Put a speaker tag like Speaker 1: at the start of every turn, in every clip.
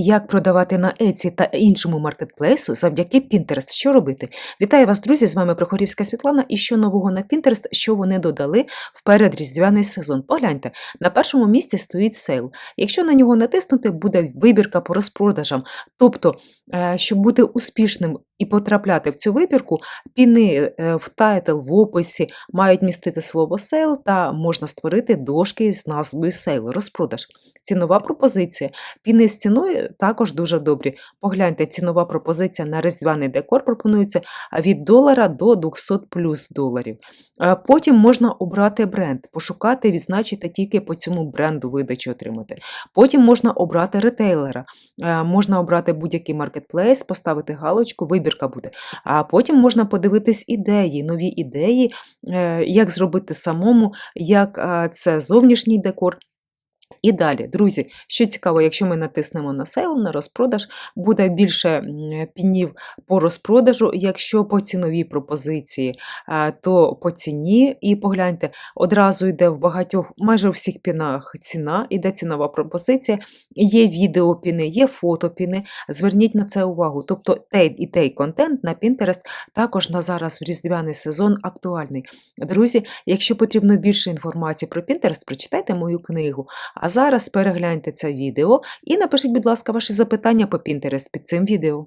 Speaker 1: Як продавати на Etsy та іншому маркетплейсу завдяки Pinterest? Що робити? Вітаю вас, друзі! З вами Прохорівська Світлана. І що нового на Pinterest, що вони додали в передріздвяний сезон. Погляньте, на першому місці стоїть сейл. Якщо на нього натиснути, буде вибірка по розпродажам. Тобто, е, щоб бути успішним і потрапляти в цю вибірку, піни е, в тайтл, в описі мають містити слово сейл та можна створити дошки з назвою сейл, розпродаж. Цінова пропозиція. Піни з ціною також дуже добрі. Погляньте, цінова пропозиція на різдвяний декор пропонується від долара до 200 плюс доларів. Е, Потім можна обрати бренд, пошукати, відзначити тільки по цьому бренду видачу отримати. Потім можна обрати ретейлера, Е, можна обрати будь-який маркетплейс, поставити галочку, вибірка буде. А потім можна подивитись ідеї, нові ідеї, е, як зробити самому, як це зовнішній декор. І далі, друзі, що цікаво, якщо ми натиснемо на сейл, на розпродаж, буде більше пінів по розпродажу. Якщо по ціновій пропозиції, е, то по ціні. І погляньте, одразу йде в багатьох, майже у всіх пінах ціна, іде цінова пропозиція, є відео піни, є фото піни. Зверніть на це увагу. Тобто той і той контент на Pinterest також на зараз в різдвяний сезон актуальний. Друзі, якщо потрібно більше інформації про Pinterest, прочитайте мою книгу. Зараз перегляньте це відео і напишіть, будь ласка, ваші запитання по Pinterest під цим відео.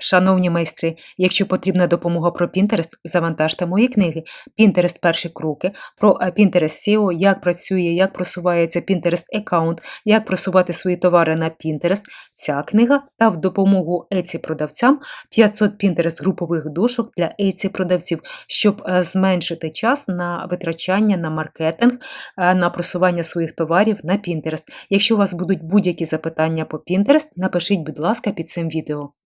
Speaker 1: Шановні майстри, якщо потрібна допомога про Pinterest, завантажте мої книги Pinterest перші кроки, про е, Pinterest SEO, як працює, як просувається Pinterest аккаунт, як просувати свої товари на Pinterest. Ця книга та в допомогу Etsy продавцям 500 Pinterest групових дошок для Etsy продавців, щоб е, зменшити час на витрачання на маркетинг, е, на просування своїх товарів на Pinterest. Якщо у вас будуть будь-які запитання по Pinterest, напишіть, будь ласка, під цим відео.